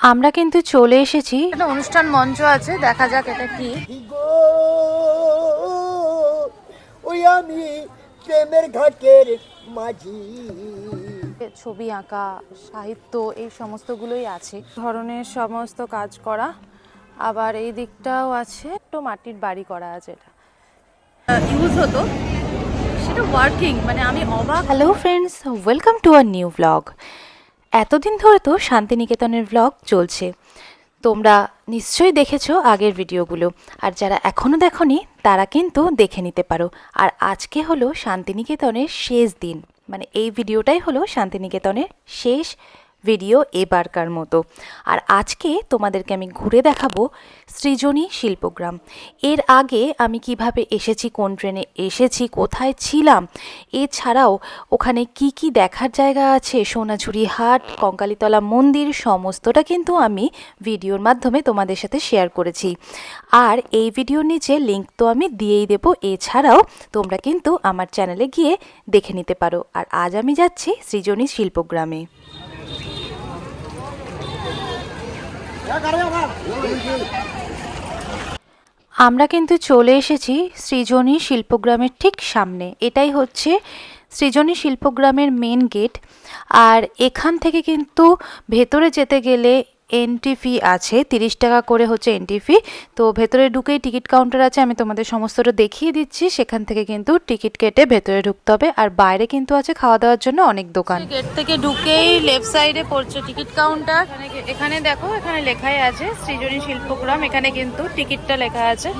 আমরা কিন্তু চলে এসেছি। একটা অনুষ্ঠান মঞ্চ আছে দেখা যাক এটা কি। গো ওই আমি প্রেমের ঘাটের মাঝি। ছবি আঁকা সাহিত্য এই সমস্তগুলোই আছে। ধরনের সমস্ত কাজ করা আবার এই দিকটাও আছে একটু মাটির বাড়ি করা আছে এটা। ইউজ হতো সেটা ওয়ার্কিং মানে আমি অবাক। Hello friends welcome to a new blog এতদিন ধরে তো শান্তিনিকেতনের ব্লগ চলছে। তোমরা নিশ্চয়ই দেখেছ আগের ভিডিওগুলো। আর যারা এখনও দেখনি, তারা কিন্তু দেখে নিতে পারো। আর আজকে হলো শান্তিনিকেতনের শেষ দিন। মানে এই ভিডিওটাই হলো শান্তিনিকেতনের শেষ ভিডিও এবারকার মতো। আর আজকে তোমাদেরকে আমি ঘুরে দেখাবো সৃজনী শিল্পগ্রাম। এর আগে আমি কীভাবে এসেছি, কোন ট্রেনে এসেছি, কোথায় ছিলাম, এছাড়াও ওখানে কি কি দেখার জায়গা আছে, সোনাঝুরি হাট, কঙ্কালীতলা মন্দির, সমস্তটা কিন্তু আমি ভিডিওর মাধ্যমে তোমাদের সাথে শেয়ার করেছি। আর এই ভিডিওর নিচে লিঙ্ক তো আমি দিয়েই দেবো, এছাড়াও তোমরা কিন্তু আমার চ্যানেলে গিয়ে দেখে নিতে পারো। আর আজ আমি যাচ্ছি সৃজনী শিল্পগ্রামে। আমরা কিন্তু চলে এসেছি সৃজনী শিল্পগ্রামের ঠিক সামনে। এটাই হচ্ছে সৃজনী শিল্পগ্রামের মেন গেট আর এখান থেকে কিন্তু ভেতরে যেতে গেলে এন্ট্রি ফি আছে তিরিশ টাকা করে হচ্ছে এন্ট্রি ফি তো ভেতরে ঢুকেই টিকিট কাউন্টার আছে আমি তোমাদের সমস্তটা দেখিয়ে দিচ্ছি সেখান থেকে কিন্তু টিকিট কেটে ভেতরে ঢুকতে হবে আর বাইরে কিন্তু আছে খাওয়া দাওয়ার জন্য অনেক দোকান গেট থেকে ঢুকেই লেফট সাইডে পড়ছে টিকিট কাউন্টার এখানে দেখো এখানে লেখাই আছে সৃজনী শিল্পগ্রাম এখানে কিন্তু টিকিটটা লেখা আছে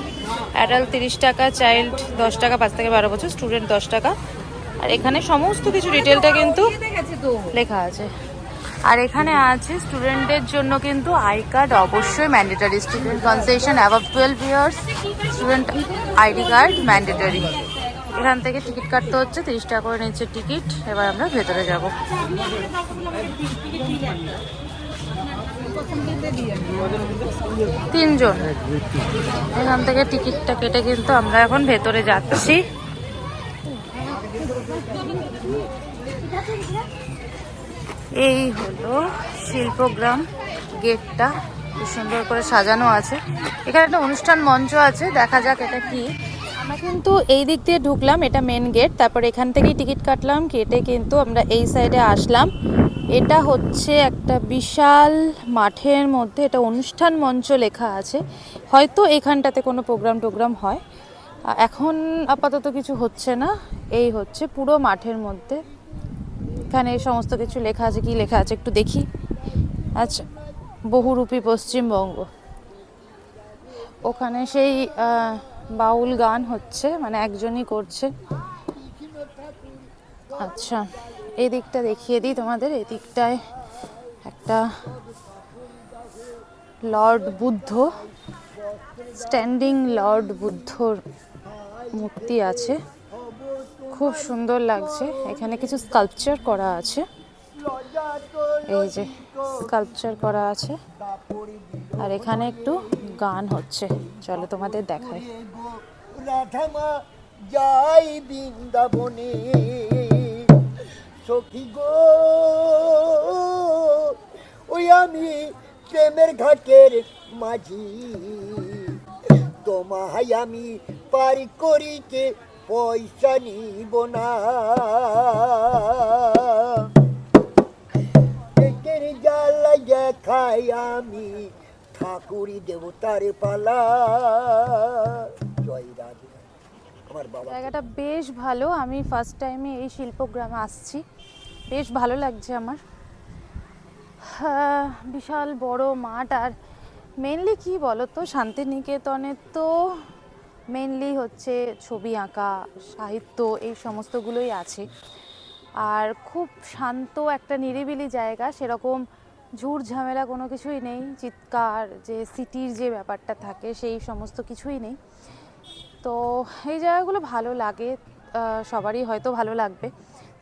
অ্যাডাল্ট তিরিশ টাকা চাইল্ড দশ টাকা পাঁচ থেকে বারো বছর স্টুডেন্ট দশ টাকা আর এখানে সমস্ত কিছু ডিটেলটা কিন্তু লেখা আছে আর এখানে আছে স্টুডেন্টদের জন্য কিন্তু আই কার্ড অবশ্যই mandatory. Student concession above twelve years student ID card mandatory এখান থেকে টিকিট কাটতে হচ্ছে, তিরিশ টাকা করে নিচ্ছে টিকিট। এবার আমরা ভেতরে যাব। তিনজন। এখান থেকে টিকিটটা কেটে কিন্তু আমরা এখন ভেতরে যাচ্ছি। এই হলো শিল্পগ্রাম গেটটা। খুব সুন্দর করে সাজানো আছে। এখানে একটা অনুষ্ঠান মঞ্চ আছে, দেখা যাক এটা কি। আমরা কিন্তু এই দিক দিয়ে ঢুকলাম, এটা মেন গেট তারপর এখান থেকেই টিকিট কাটলাম, কেটে কিন্তু আমরা এই সাইডে আসলাম। এটা হচ্ছে একটা বিশাল মাঠের মধ্যে, এটা অনুষ্ঠান মঞ্চ লেখা আছে। হয়তো এখানটাতে কোনো প্রোগ্রাম টোগ্রাম হয়। এখন আপাতত কিছু হচ্ছে না। এই হচ্ছে পুরো মাঠের মধ্যে। এখানে সমস্ত কিছু লেখা আছে, কি লেখা আছে একটু দেখি। আচ্ছা বহুরূপী পশ্চিমবঙ্গ। ওখানে সেই বাউল গান হচ্ছে মানে একজনই করছে। আচ্ছা এই দিকটা দেখিয়ে দিই তোমাদের, এই দিকটায় একটা লর্ড বুদ্ধ, স্ট্যান্ডিং লর্ড বুদ্ধর মূর্তি আছে। খুব সুন্দর লাগছে। এখানে কিছু স্কাল্পচার করা আছে। এই যে স্কাল্পচার করা আছে। আর এখানে একটু গান হচ্ছে। চলো তোমাদের রাধামা যাই বৃন্দাবনে, সখী গো, ওই আমি প্রেমের ঘাটের মাঝি। তোমায় আমি পারি পয়সা নিব না। দেখাই আমি ঠাকুরি দেবতার পালা। জয় রাধে। আমার বাবা জায়গাটা বেশ ভালো। আমি ফার্স্ট টাইমে এই শিল্পগ্রামে আসছি। বেশ ভালো লাগছে আমার। বিশাল বড় মাঠ। আর মেনলি কি বলো তো শান্তিনিকেতনে তো মেনলি হচ্ছে ছবি আঁকা, সাহিত্য, এই সমস্তগুলোই আছে। আর খুব শান্ত একটা নিরিবিলি জায়গা, সেরকম ঝুট ঝামেলা কোনো কিছুই নেই, চিৎকার, যে সিটির যে ব্যাপারটা থাকে সেই সমস্ত কিছুই নেই। তো এই জায়গাগুলো ভালো লাগে সবারই হয়তো ভালো লাগবে।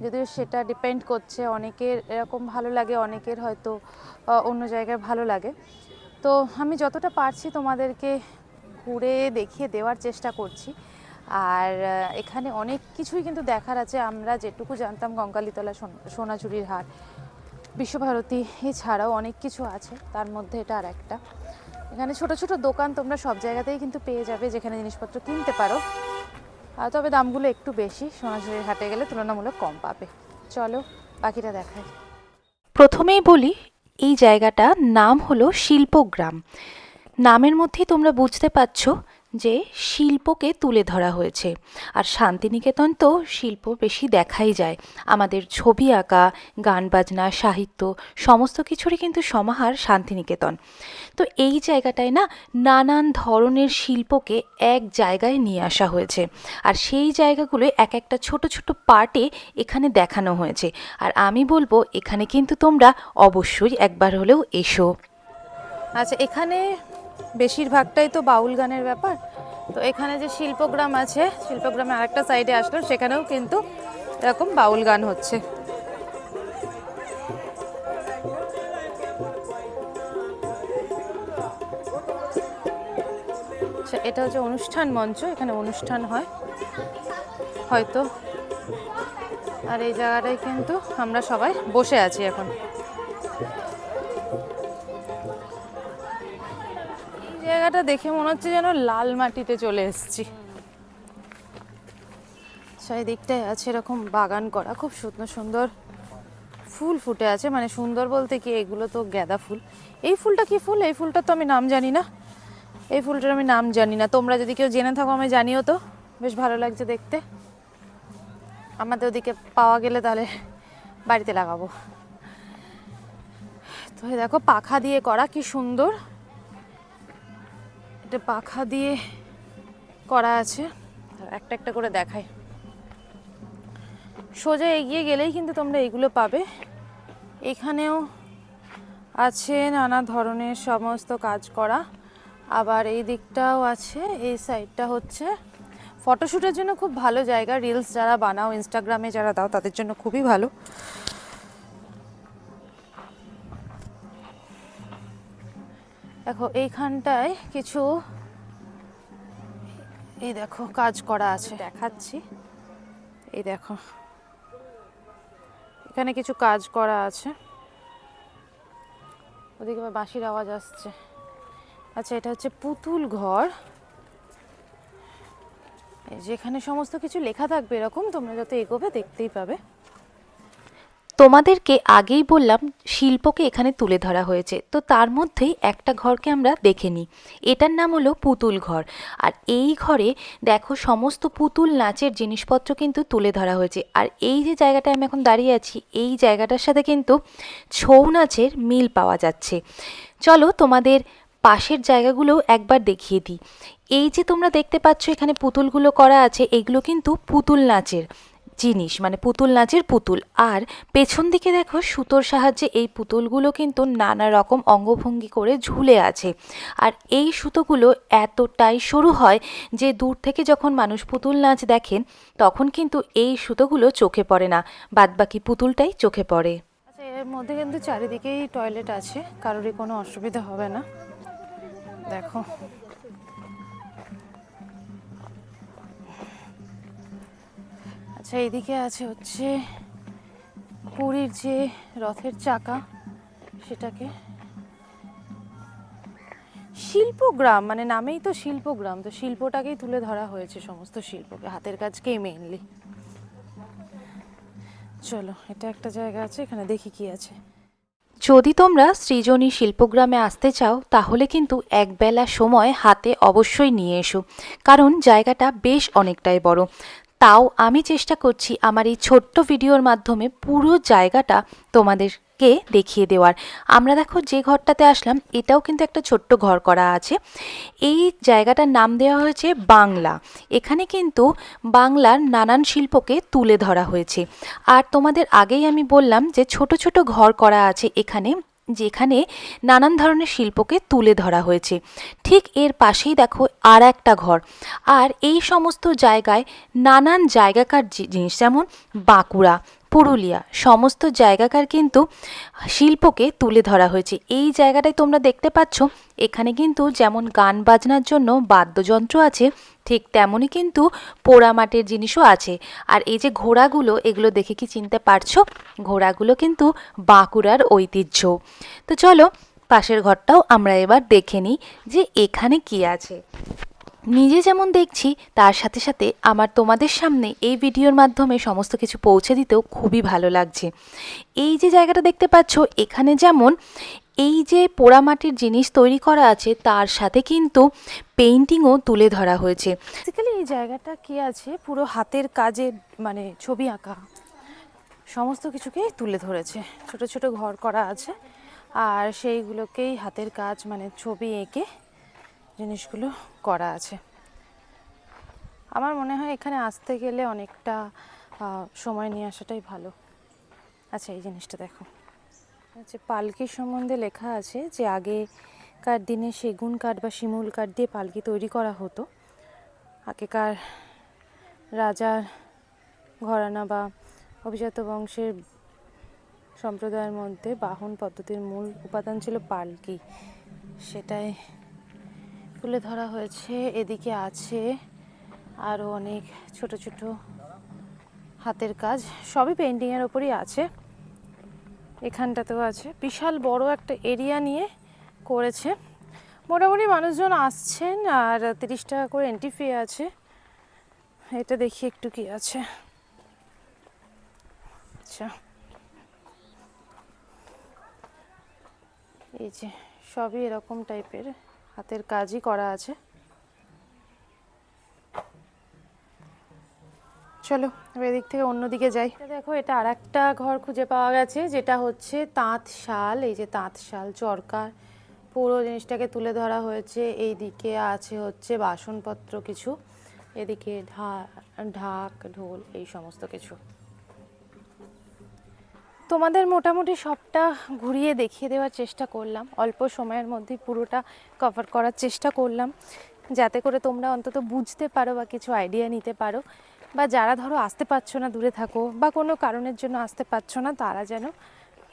যদিও সেটা ডিপেন্ড করছে, অনেকের এরকম ভালো লাগে, অনেকের হয়তো অন্য জায়গায় ভালো লাগে। তো আমি যতটা পারছি তোমাদেরকে ঘুরে দেখিয়ে দেওয়ার চেষ্টা করছি। আর এখানে অনেক কিছুই কিন্তু দেখার আছে। আমরা যেটুকু জানতাম কঙ্কালীতলা সোন- সোনাঝুরির হাট, বিশ্বভারতী এছাড়াও অনেক কিছু আছে। তার মধ্যে এটা আর একটা। এখানে ছোট ছোট দোকান তোমরা সব জায়গাতেই কিন্তু পেয়ে যাবে, যেখানে জিনিসপত্র কিনতে পারো। তবে দামগুলো একটু বেশি, সোনাঝুরির হাটে গেলে তুলনামূলক কম পাবে। চলো, বাকিটা দেখাই। প্রথমেই বলি, এই জায়গাটার নাম হলো শিল্পগ্রাম। নামের মধ্যেই তোমরা বুঝতে পারছ যে শিল্পকে তুলে ধরা হয়েছে। আর শান্তিনিকেতন তো শিল্প বেশি দেখাই যায়। আমাদের ছবি আঁকা, গান বাজনা, সাহিত্য সমস্ত কিছুরই কিন্তু সমাহার শান্তিনিকেতন। তো এই জায়গাটায় না নানান ধরনের শিল্পকে এক জায়গায় নিয়ে আসা হয়েছে। আর সেই জায়গাগুলো এক একটা ছোট ছোট পার্টে এখানে দেখানো হয়েছে। আর আমি বলব এখানে কিন্তু তোমরা অবশ্যই একবার হলেও এসো। আচ্ছা এখানে বেশিরভাগটাই তো বাউল গানের ব্যাপার। তো এখানে যে শিল্পগ্রাম আছে, শিল্পগ্রামে আরেকটা সাইডে আসলাম, সেখানেও কিন্তু এরকম বাউল গান হচ্ছে। আচ্ছা এটা হচ্ছে অনুষ্ঠান মঞ্চ, এখানে অনুষ্ঠান হয়। হয়তো। আর এই জায়গাটায় কিন্তু আমরা সবাই বসে আছি এখন। জায়গাটা দেখে মনে হচ্ছে যেন লাল মাটিতে চলে এসেছি। চারিদিকটায় আছে এরকম বাগান করা, খুব সুন্দর সুন্দর ফুল ফুটে আছে মানে সুন্দর বলতে কি এগুলো তো গাঁদা ফুল। এই ফুলটা কি ফুল? এই ফুলটা তো আমি নাম জানি না। এই ফুলটার আমি নাম জানি না। তোমরা যদি কেউ জেনে থাকো আমি জানিও তো, বেশ ভালো লাগছে দেখতে। আমাদের ওদিকে পাওয়া গেলে তাহলে বাড়িতে লাগাবো। তো দেখো, পাখা দিয়ে করা, কি সুন্দর। এটা পাখা দিয়ে করা আছে। একটা একটা করে দেখাই। সোজা এগিয়ে গেলেই কিন্তু তোমরা এগুলো পাবে। এখানেও আছে নানা ধরনের সমস্ত কাজ করা। আবার এই দিকটাও আছে, এই সাইডটা হচ্ছে। ফটোশ্যুটের জন্য খুব ভালো জায়গা। রিলস যারা বানাও ইনস্টাগ্রামে যারা দাও, তাদের জন্য খুবই ভালো। দেখো এইখানটায় কিছু এই দেখো কাজ করা আছে। দেখাচ্ছি। এই দেখো এখানে কিছু কাজ করা আছে। ওদিকে বাঁশির আওয়াজ আসছে। আচ্ছা এটা হচ্ছে পুতুল ঘর। এই যেখানে সমস্ত কিছু লেখা থাকবে এরকম তোমরা যত এগোবে দেখতেই পাবে। তোমাদেরকে আগেই বললাম, শিল্পকে এখানে তুলে ধরা হয়েছে। তো তার মধ্যেই একটা ঘরকে আমরা দেখে নিই। এটার নাম হলো পুতুল ঘর। আর এই ঘরে দেখো সমস্ত পুতুল নাচের জিনিসপত্র কিন্তু তুলে ধরা হয়েছে। আর এই যে জায়গাটায় আমি এখন দাঁড়িয়ে আছি, এই জায়গাটার সাথে কিন্তু ছৌ নাচের মিল পাওয়া যাচ্ছে। চলো তোমাদের পাশের জায়গাগুলোও একবার দেখিয়ে দিই। এই যে তোমরা দেখতে পাচ্ছ, এখানে পুতুলগুলো করা আছে, এগুলো কিন্তু পুতুল নাচের। জিনিস মানে পুতুল নাচের পুতুল। আর পেছন দিকে দেখো সুতোর সাহায্যে এই পুতুলগুলো কিন্তু নানা রকম অঙ্গভঙ্গি করে ঝুলে আছে। আর এই সুতোগুলো এতটাই সরু হয় যে দূর থেকে যখন মানুষ পুতুল নাচ দেখেন, তখন কিন্তু এই সুতোগুলো চোখে পড়ে না। বাদবাকি পুতুলটাই চোখে পড়ে। আচ্ছা এর মধ্যে কিন্তু চারিদিকেই টয়লেট আছে, কারোরই কোনো অসুবিধা হবে না। দেখো। আচ্ছা এইদিকে আছে হচ্ছে পুরীর যে রথের চাকা, সেটাকে শিল্পগ্রাম মানে নামেই তো শিল্পগ্রাম, তো শিল্পটাকেই তুলে ধরা হয়েছে সমস্ত শিল্পকে, হাতের কাজকেই মেইনলি চলো, এটা একটা জায়গা আছে, এখানে দেখি কি আছে। যদি তোমরা সৃজনী শিল্পগ্রামে আসতে চাও, তাহলে কিন্তু একবেলা সময় হাতে অবশ্যই নিয়ে এসো, কারণ জায়গাটা বেশ অনেকটাই বড়। তাও আমি চেষ্টা করছি আমার এই ছোট্ট ভিডিওর মাধ্যমে পুরো জায়গাটা তোমাদেরকে দেখিয়ে দেওয়ার। আমরা দেখো যে ঘরটাতে আসলাম, এটাও কিন্তু একটা ছোট্ট ঘর করা আছে। এই জায়গাটার নাম দেওয়া হয়েছে বাংলা। এখানে কিন্তু বাংলার নানান শিল্পকে তুলে ধরা হয়েছে। আর তোমাদের আগেই আমি বললাম যে ছোট ছোট ঘর করা আছে এখানে। যেখানে নানান ধরনের শিল্পকে তুলে ধরা হয়েছে। ঠিক এর পাশেই দেখো আর একটা ঘর। আর এই সমস্ত জায়গায় নানান জায়গাকার জিনিস যেমন বাঁকুড়া পুরুলিয়া, সমস্ত জায়গাকার কিন্তু শিল্পকে তুলে ধরা হয়েছে। এই জায়গাটায় তোমরা দেখতে পাচ্ছ। এখানে কিন্তু যেমন গান বাজনার জন্য বাদ্যযন্ত্র আছে, ঠিক তেমনই কিন্তু পোড়ামাটির জিনিসও আছে। আর এই যে ঘোড়াগুলো, এগুলো দেখে কি চিনতে পারছ? ঘোড়াগুলো কিন্তু বাঁকুড়ার ঐতিহ্য। তো চলো, পাশের ঘরটাও আমরা এবার দেখে নিই যে এখানে কি আছে। নিজে যেমন দেখছি, তার সাথে সাথে আমার তোমাদের সামনে এই ভিডিওর মাধ্যমে সমস্ত কিছু পৌঁছে দিতেও খুবই ভালো লাগছে। এই যে জায়গাটা দেখতে পাচ্ছ, এখানে যেমন এই যে পোড়ামাটির জিনিস তৈরি করা আছে, তার সাথে কিন্তু পেইন্টিংও তুলে ধরা হয়েছে। বেসিক্যালি এই জায়গাটা কি আছে, পুরো হাতের কাজের মানে ছবি আঁকা। সমস্ত কিছুকেই তুলে ধরেছে। ছোট ছোট ঘর করা আছে, আর সেইগুলোকেই হাতের কাজ মানে ছবি এঁকে জিনিসগুলো করা আছে। আমার মনে হয় এখানে আসতে গেলে অনেকটা সময় নিয়ে আসাটাই ভালো। আচ্ছা এই জিনিসটা দেখো। আচ্ছা পালকি সম্বন্ধে লেখা আছে যে, আগেকার দিনে সেগুন কাঠ বা শিমুল কাঠ দিয়ে পালকি তৈরি করা হতো। আগেকার রাজার ঘরানা বা অভিজাত বংশের সম্প্রদায়ের মধ্যে বাহন পদ্ধতির মূল উপাদান ছিল পালকি। সেটাই তুলে ধরা হয়েছে, এদিকে আছে আরও অনেক ছোট ছোট হাতের কাজ, সবই পেন্টিংয়ের ওপরই আছে। এখানটাতেও আছে। বিশাল বড় একটা এরিয়া নিয়ে করেছে। মোটামুটি মানুষজন আসছেন আর তিরিশ টাকা করে এন্ট্রি ফি আছে। এটা দেখি একটু কি আছে। আচ্ছা। এই যে, সবই এরকম টাইপের হাতের কাজই করা আছে। চলো, এবার এদিক থেকে অন্যদিকে যাই। দেখো, এটা আর একটা ঘর খুঁজে পাওয়া গেছে, যেটা হচ্ছে তাঁত শাল। এই যে তাঁত শাল চরকার পুরো জিনিসটাকে তুলে ধরা হয়েছে। এই দিকে আছে হচ্ছে বাসনপত্র কিছু, এদিকে ঢা, ঢাক, ঢোল, এই সমস্ত কিছু। তোমাদের মোটামুটি সবটা ঘুরিয়ে দেখিয়ে দেওয়ার চেষ্টা করলাম। অল্প সময়ের মধ্যে পুরোটা কভার করার চেষ্টা করলাম। যাতে করে তোমরা অন্তত বুঝতে পারো বা কিছু আইডিয়া নিতে পারো। বা যারা ধরো আসতে পারছ না, দূরে থাকো বা কোনো কারণের জন্য আসতে পারছ না, তারা যেন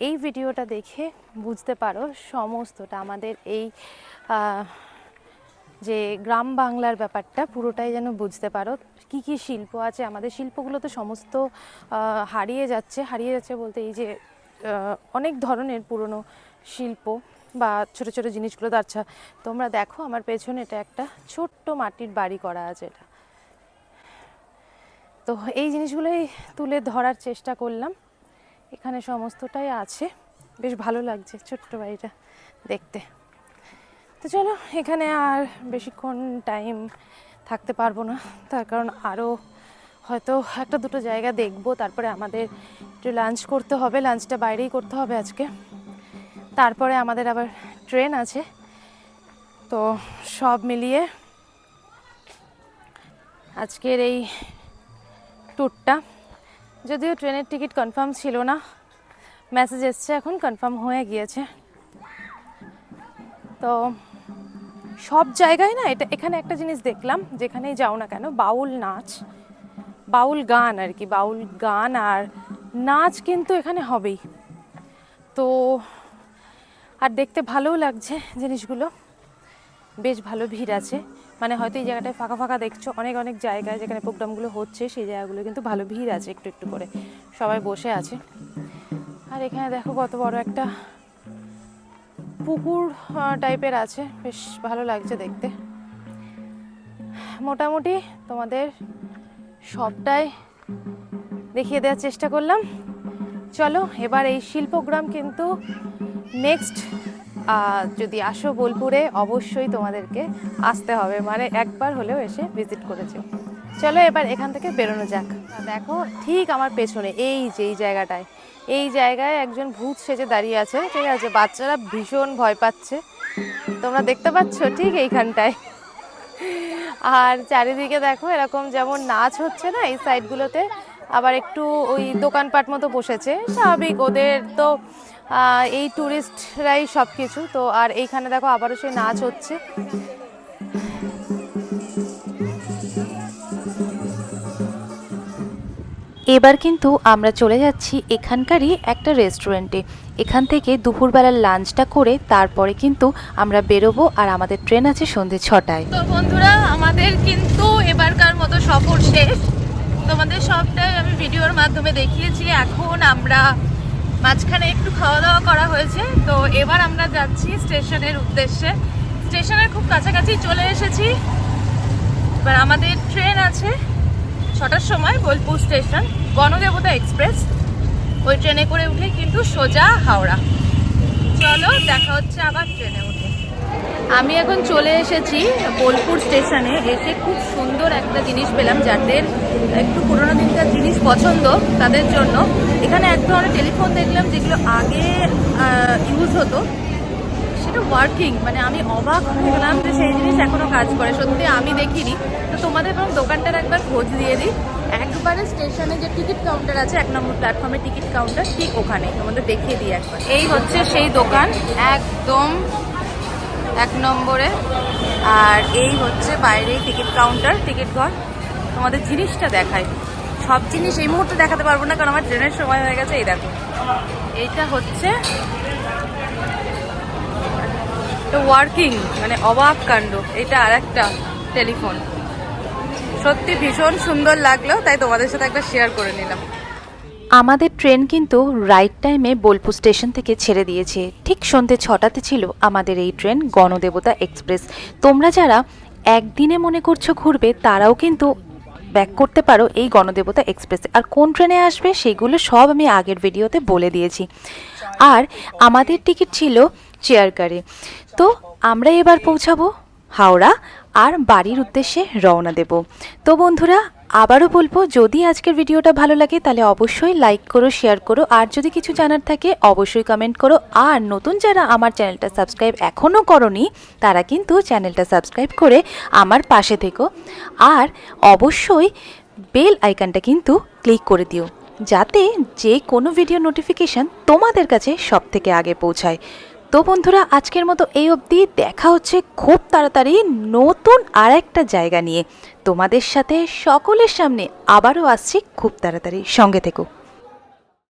এই ভিডিওটা দেখে বুঝতে পারো সমস্তটা। আমাদের এই যে গ্রাম বাংলার ব্যাপারটা পুরোটাই যেন বুঝতে পারো। কি কি শিল্প আছে? আমাদের শিল্পগুলো তো সমস্ত হারিয়ে যাচ্ছে। হারিয়ে যাচ্ছে বলতে এই যে অনেক ধরনের পুরনো শিল্প বা ছোট ছোট জিনিসগুলো। তো আচ্ছা তোমরা দেখো আমার পেছনে এটা একটা ছোট্ট মাটির বাড়ি করা আছে এটা। তো এই জিনিসগুলোই তুলে ধরার চেষ্টা করলাম। এখানে সমস্তটাই আছে। বেশ ভালো লাগছে ছোট্ট বাড়িটা দেখতে। তো চলো, এখানে আর বেশিক্ষণ টাইম থাকতে পারব না। তার কারণ আরও হয়তো একটা দুটো জায়গা দেখব, তারপরে আমাদের একটু লাঞ্চ করতে হবে লাঞ্চটা বাইরেই করতে হবে আজকে। তারপরে আমাদের আবার ট্রেন আছে। তো সব মিলিয়ে আজকের এই ট্যুরটা যদিও ট্রেনের টিকিট কনফার্ম ছিল না মেসেজ এসছে এখন কনফার্ম হয়ে গিয়েছে। তো সব জায়গায় না এটা, এখানে একটা জিনিস দেখলাম, যেখানেই যাও না কেন, বাউল নাচ, বাউল গান আর কি, বাউল গান আর নাচ কিন্তু এখানে হবেই। তো, আর দেখতে ভালোও লাগছে জিনিসগুলো, বেশ ভালো ভিড় আছে। মানে হয়তো এই জায়গাটায় ফাঁকা ফাঁকা দেখছ, অনেক অনেক জায়গায় যেখানে প্রোগ্রামগুলো হচ্ছে, সেই জায়গাগুলো কিন্তু ভালো ভিড় আছে একটু একটু করে, সবাই বসে আছে। আর এখানে দেখো কত বড় একটা পুকুর টাইপের আছে। বেশ ভালো লাগছে দেখতে। মোটামুটি তোমাদের সবটাই দেখিয়ে দেওয়ার চেষ্টা করলাম। চলো, এবার এই শিল্পগ্রাম কিন্তু নেক্সট যদি আসো বোলপুরে, অবশ্যই তোমাদেরকে আসতে হবে। মানে একবার হলেও এসে ভিজিট করেছে। চলো এবার এখান থেকে বেরোনো যাক। দেখো ঠিক আমার পেছনে, এই যে, এই জায়গাটায়। এই জায়গায় একজন ভূত সেজে দাঁড়িয়ে আছে, ঠিক আছে? বাচ্চারা ভীষণ ভয় পাচ্ছে। তোমরা দেখতে পাচ্ছ ঠিক এইখানটায়। আর চারিদিকে দেখো এরকম যেমন নাচ হচ্ছে না এই সাইডগুলোতে, আবার একটু ওই দোকানপাট মতো বসেছে। স্বাভাবিক, ওদের তো এই ট্যুরিস্টরাই সব কিছু তো আর এইখানে দেখো আবারও সেই নাচ হচ্ছে। এবার কিন্তু আমরা চলে যাচ্ছি এখানকারই একটা রেস্টুরেন্টে এখান থেকে দুপুরবেলার লাঞ্চটা করে তারপরে কিন্তু আমরা বেরোবো আর আমাদের ট্রেন আছে সন্ধে ছটায়। তো বন্ধুরা, আমাদের কিন্তু এবারকার মতো সফর শেষ। তোমাদের সবটাই আমি ভিডিওর মাধ্যমে দেখিয়েছি। এখন আমরা মাঝখানে একটু খাওয়া দাওয়া করা হয়েছে। তো এবার আমরা যাচ্ছি স্টেশনের উদ্দেশ্যে। স্টেশনের খুব কাছাকাছি চলে এসেছি। এবার আমাদের ট্রেন আছে। ছটার সময় বোলপুর স্টেশন গণদেবতা এক্সপ্রেস। ওই ট্রেনে করে উঠে কিন্তু সোজা হাওড়া। চলো দেখা হচ্ছে আবার ট্রেনে উঠে। আমি এখন চলে এসেছি বোলপুর স্টেশনে। এসে খুব সুন্দর একটা জিনিস পেলাম যাদের একটু পুরোনো দিনকার জিনিস পছন্দ, তাদের জন্য। এখানে এক ধরনের টেলিফোন দেখলাম যেগুলো আগে ইউজ হতো। সেটা ওয়ার্কিং মানে আমি অবাক হয়ে গেলাম যে সেই জিনিস এখনও কাজ করে। সত্যি আমি দেখিনি। তো তোমাদের বরং দোকানটার একবার খোঁজ দিয়ে দিই। একবারে স্টেশনে যে টিকিট কাউন্টার আছে, এক নম্বর প্ল্যাটফর্মে টিকিট কাউন্টার ঠিক ওখানে। তোমাদের দেখিয়ে দিই একবার। এই হচ্ছে সেই দোকান, একদম এক নম্বরে। আর এই হচ্ছে বাইরে টিকিট কাউন্টার টিকিট ঘর। তোমাদের জিনিসটা দেখায় সব জিনিস এই মুহূর্তে দেখাতে পারব না, কারণ আমার ট্রেনের সময় হয়ে গেছে, এই দেখো। এইটা হচ্ছে ওয়ার্কিং মানে অবাক কাণ্ড, এটা আর একটা টেলিফোন সত্যি ভীষণ সুন্দর লাগল, তাই তোমাদের সাথে একবার শেয়ার করে নিলাম। আমাদের ট্রেন কিন্তু রাইট টাইমে বোলপুর স্টেশন থেকে ছেড়ে দিয়েছে। ঠিক সন্ধ্যে ছটাতে ছিল আমাদের এই ট্রেন গণদেবতা এক্সপ্রেস। তোমরা যারা একদিনে মনে করছ ঘুরবে, তারাও কিন্তু ব্যাক করতে পারো এই গণদেবতা এক্সপ্রেসে। আর কোন ট্রেনে আসবে, সেগুলো সব আমি আগের ভিডিওতে বলে দিয়েছি। আর আমাদের টিকিট ছিল চেয়ার কারে তো আমরা এবার পৌঁছাবো হাওড়া আর বাড়ির উদ্দেশ্যে রওনা দেব। তো বন্ধুরা, আবারও বলব, যদি আজকের ভিডিওটা ভালো লাগে, তাহলে অবশ্যই লাইক করো, শেয়ার করো, আর যদি কিছু জানার থাকে, অবশ্যই কমেন্ট করো। আর নতুন যারা আমার চ্যানেলটা সাবস্ক্রাইব এখনও করনি, তারা কিন্তু চ্যানেলটা সাবস্ক্রাইব করে আমার পাশে থেকো। আর অবশ্যই বেল আইকনটা কিন্তু ক্লিক করে দিও, যাতে যে কোনো ভিডিও নোটিফিকেশান তোমাদের কাছে সব থেকে আগে পৌঁছায়। তো বন্ধুরা, আজকের মতো এই অবধি। দেখা হচ্ছে খুব তাড়াতাড়ি নতুন আর একটা জায়গা নিয়ে। তোমাদের সাথে সকলের সামনে আবারও আসছি খুব তাড়াতাড়ি। সঙ্গে থেকো।